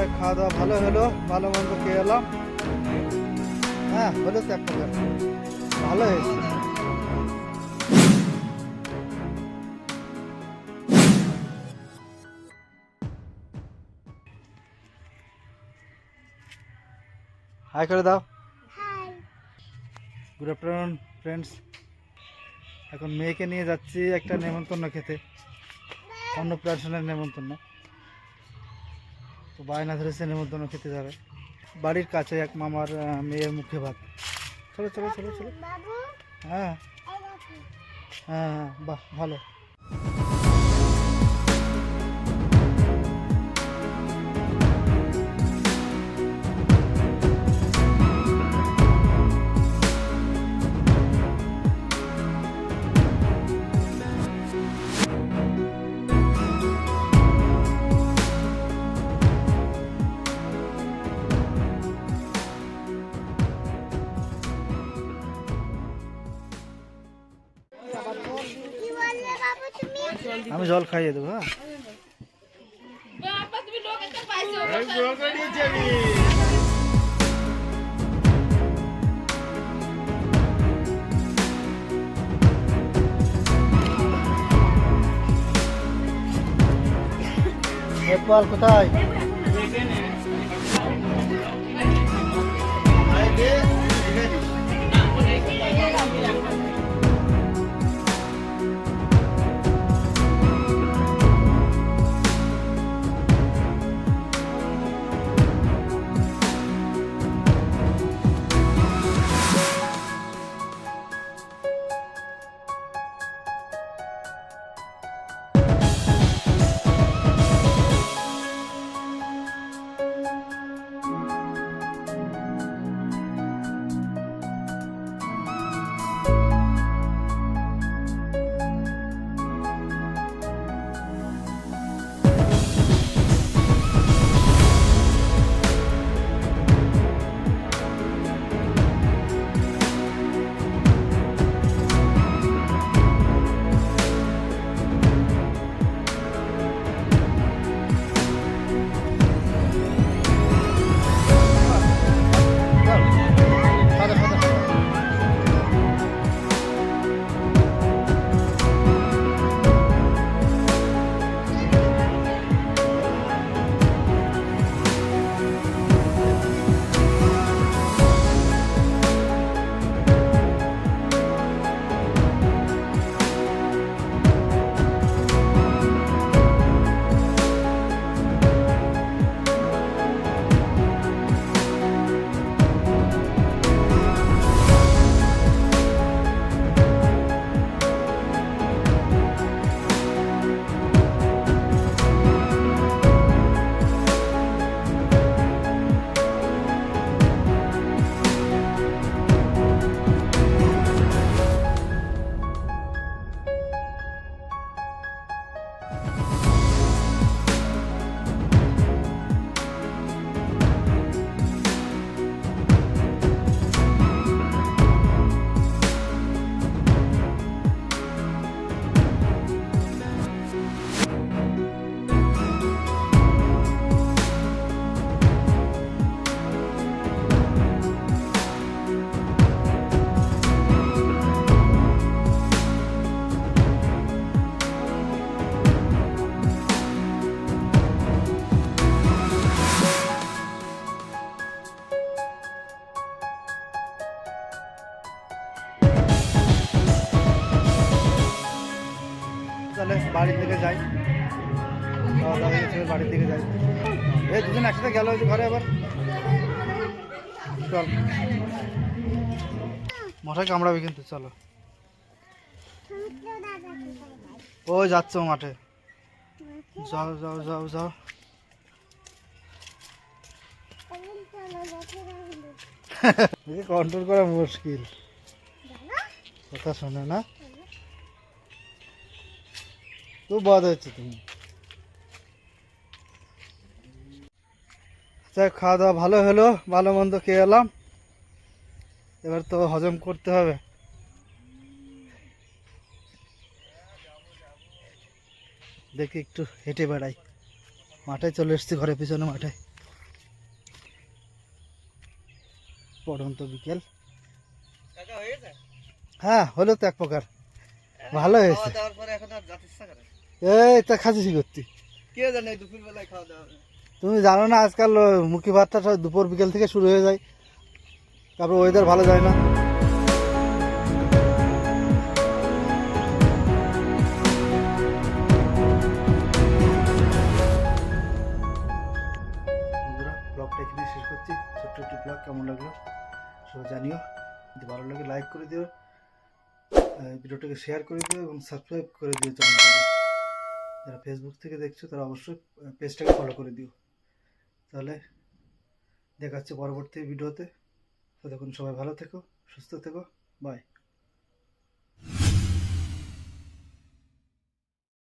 যাই খাওয়া দাওয়া ভালো হলো ভালো মন্দ খেয়ে এলাম। হ্যাঁ হলো তো এক প্রকার ভালো হয়েছে। হাই করে দাও। গুড আফটারনুন ফ্রেন্ডস এখন মেয়েকে নিয়ে যাচ্ছি একটা নেমন্তন্ন খেতে। অন্নপ্রাশনের নেমন্তন্ন। তো বায়না ধরেছে নেমন্তন্ন খেতে যাবে। বাড়ির কাছে এক মামার মেয়ের মুখে ভাত। চলো চলো চলো চলো। হ্যাঁ। হ্যাঁ হ্যাঁ বাহ ভালো। আমি জল খাইয়ে দেবো হ্যাঁ নেপাল কোথায় বাড়ির দিকে যাই। খাওয়া দাওয়া বাড়ির দিকে যাই। এই দুদিন একসাথে গেল হয়েছে ঘরে আবার। চল। মশাই কামড়াবে কিন্তু চলো। ও যাচ্ছ মাঠে। যাও যাও যাও যাও। কন্ট্রোল করা মুশকিল। কথা শোনে না? तो বাঁধাচ্ছ তুমি। আচ্ছা খাওয়া দাওয়া ভালো হলো ভালো মন্দ খেয়ে এলাম। এবার তো হজম করতে হবে। দেখি একটু হেঁটে বেড়াই। মাঠে চলে এসছি, ঘরের পিছনে মাঠে। পড়ন্ত বিকেল। হ্যাঁ হলো তো এক প্রকার। ভালো হয়েছে। এই তা খাচ্ছি করতি? কে জানে দুপুর বেলায় খাওয়া দাওয়া তুমি জানো না আজকাল মুখি ভাতটা সব দুপুর বিকেল থেকে শুরু হয়ে যায়। তারপর ওয়েদার ভালো যায় না। ব্লগটা এখানে শেষ করছি। ছোট্ট একটি ব্লগ কেমন লাগল সবাই জানিও। যদি ভালো লাগে লাইক করে দিও। ভিডিওটাকে শেয়ার করে দিও এবং সাবস্ক্রাইব করে দিও চ্যানেলটাকে যারা ফেসবুক থেকে দেখছ, তারা অবশ্যই পেজটাকে ফলো করে দিও। তাহলে দেখাচ্ছে পরবর্তী ভিডিওতে ততক্ষণ সবাই ভালো থেকো, সুস্থ থেকো। বাই